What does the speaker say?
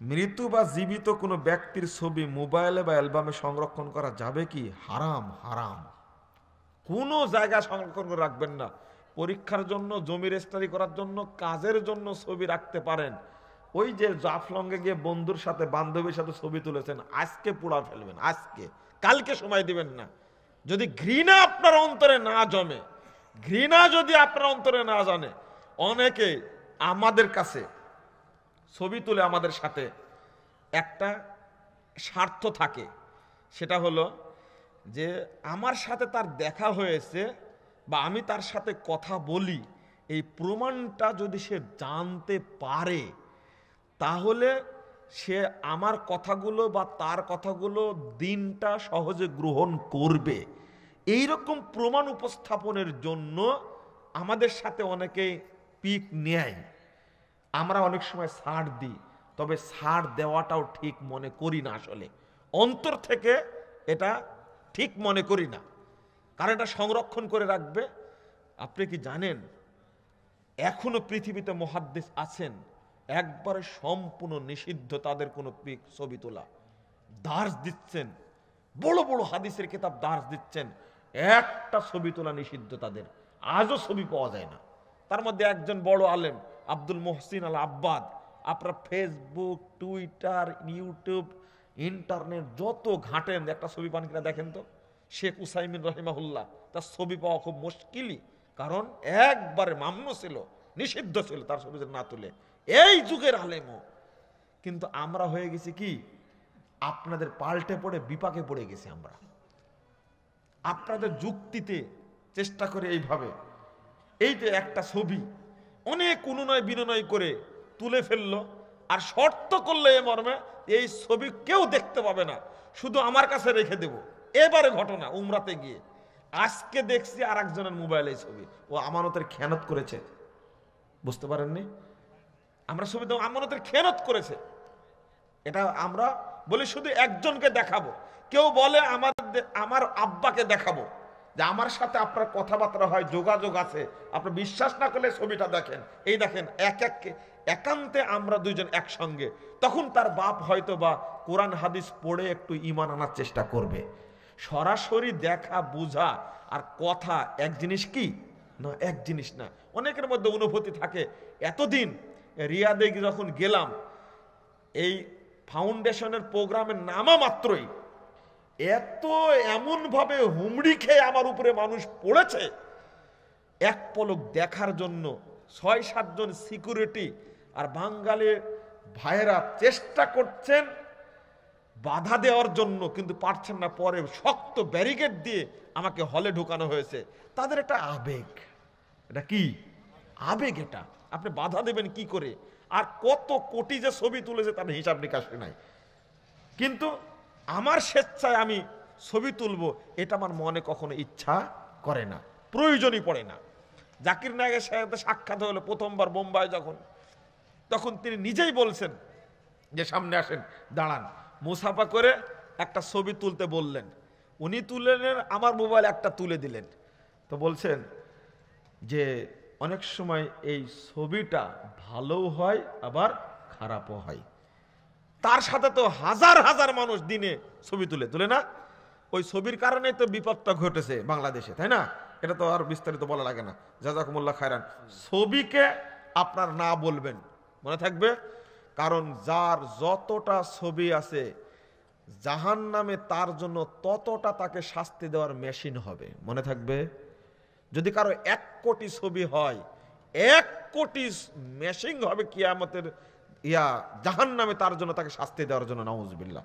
মৃত্যু বা জীবিত কোনো ব্যক্তির ছবি মোবাইলে বা অ্যালবামে সংরক্ষণ করা যাবে কি? হারাম হারাম। কোনো জায়গা সংরক্ষণ করে রাখবেন না। পরীক্ষার জন্য জমি রেজিস্ট্রারি করার জন্য, কাজের জন্য ছবি রাখতে পারেন। ওই যে জাফলঙ্গে গিয়ে বন্ধুর সাথে, বান্ধবীর সাথে ছবি তুলেছেন, আজকে পোড়া ফেলবেন, আজকে। কালকে সময় দিবেন না। যদি ঘৃণা আপনার অন্তরে না জমে, ঘৃণা যদি আপনার অন্তরে না জানে, অনেকে আমাদের কাছে ছবি তুলে আমাদের সাথে। একটা স্বার্থ থাকে। সেটা হলো যে, আমার সাথে তার দেখা হয়েছে বা আমি তার সাথে কথা বলি, এই প্রমাণটা যদি সে জানতে পারে, তাহলে সে আমার কথাগুলো বা তার কথাগুলো দিনটা সহজে গ্রহণ করবে। এই রকম প্রমাণ উপস্থাপনের জন্য আমাদের সাথে অনেকে পিক নেয়। আমরা অনেক সময় ছাড় দিই, তবে ছাড় দেওয়াটাও ঠিক মনে করি না আসলে। অন্তর থেকে এটা ঠিক মনে করি না। কারণ এটা সংরক্ষণ করে রাখবে। আপনি কি জানেন, এখনও পৃথিবীতে মহাদ্দেশ আছেন, একবারে সম্পূর্ণ নিষিদ্ধ তাদের কোনো ছবি তোলা। দার্স দিচ্ছেন, বড় বড় হাদিসের কিতাব দার্স দিচ্ছেন, একটা ছবি তোলা নিষিদ্ধ তাদের। আজও ছবি পাওয়া যায় না। তার মধ্যে একজন বড় আলেম আব্দুল মোহসিন আল আব্বাদ আপনার ফেসবুক টুইটার ইউটিউব ইন্টারনেট যত ঘাটেন, একটা ছবি পান কিনা দেখেন তো। শেখ উসাইমিন রহিমাহুল্লাহ, তার ছবি পাওয়া খুব মুশকিলই। কারণ একবারে মাম্য ছিল, নিষিদ্ধ ছিল তার ছবি না তুলে। এই যুগের আলেমও। কিন্তু আমরা হয়ে গেছি কি? আপনাদের পাল্টে পড়ে, বিপাকে পড়ে গেছি আমরা। আপনাদের যুক্তিতে চেষ্টা করে এইভাবে। এই যে একটা ছবি অনেক অনুনয় বিনয় করে তুলে ফেলল। আর শর্ত করলে এ মর্মে, এই ছবি কেউ দেখতে পাবে না। শুধু আমার কাছে রেখে দেব। এবারে ঘটনা, উমরাতে গিয়ে। আজকে দেখছি আর একজনের মোবাইলে ছবি। ও আমানতের খেয়ানত করেছে। বুঝতে পারেননি? আমরা ছবি আমানতের খেয়ানত করেছে। এটা আমরা বলি শুধু একজনকে দেখাবো। কেউ বলে আমার আমার আব্বাকে দেখাবো। যে আমার সাথে আপনার কথাবার্তা হয়, যোগাযোগ আছে। আপনি বিশ্বাস না করলে ছবিটা দেখেন। এই দেখেন, এক এক একান্তে আমরা দুইজন একসঙ্গে। তখন তার বাপ হয়তো বা কোরআন, হাদিস পড়ে একটু ইমান আনার চেষ্টা করবে। সরাসরি দেখা, বোঝা আর কথা এক জিনিস কি? না, এক জিনিস না। অনেকের মধ্যে অনুভূতি থাকে, এতদিন রিয়াদে যখন গেলাম, এই ফাউন্ডেশনের প্রোগ্রামের নামা মাত্রই এত এমন ভাবে হুমড়ি খেয়ে আমার উপরে মানুষ পড়েছে। এক পলক দেখার জন্য ছয় সাতজন সিকিউরিটি আর বাঙালির ভাইয়েরা চেষ্টা করছেন বাধা দেওয়ার জন্য, কিন্তু পারছেন না। পরে শক্ত ব্যারিকেড দিয়ে আমাকে হলে ঢুকানো হয়েছে। তাদের একটা আবেগ। এটা কি? আবেগ এটা। আপনি বাধা দেবেন কি করে? আর কত কোটি যে ছবি তুলেছে তার হিসাব নিকাশ নাই। কিন্তু আমার স্বেচ্ছায় আমি ছবি তুলবো, এটা আমার মনে কখনো ইচ্ছা করে না, প্রয়োজনই পড়ে না। জাকির নায়কের সাথে সাক্ষাৎ হলো প্রথমবার বোম্বাই যখন, তখন তিনি নিজেই বলছেন যে, সামনে আসেন, দাঁড়ান। মুসাফা করে একটা ছবি তুলতে বললেন। উনি তুলে নেন আমার মোবাইল একটা তুলে দিলেন। তো বলছেন যে, অনেক সময় এই ছবিটা ভালোও হয়, আবার খারাপও হয়। তার সাথে তো হাজার হাজার মানুষ দিনে ছবি তুলে তুলে না? ওই ছবির কারণে তো বিপদটা ঘটেছে বাংলাদেশে, তাই না? এটা তো আর বিস্তারিত বলা লাগে না। জাজাকুমুল্লাহ খায়রান। ছবিকে আপনার না বলবেন, মনে থাকবে? কারণ যার যতটা ছবি আছে জাহান নামে তার জন্য ততটা তাকে শাস্তি দেওয়ার মেশিন হবে, মনে থাকবে? যদি কারও এক কোটি ছবি হয়, এক কোটি মেশিন হবে কিয়ামতের ইয়া জাহান নামে তার জন্য তাকে শাস্তি দেওয়ার জন্য নাউজবিল্লাহ।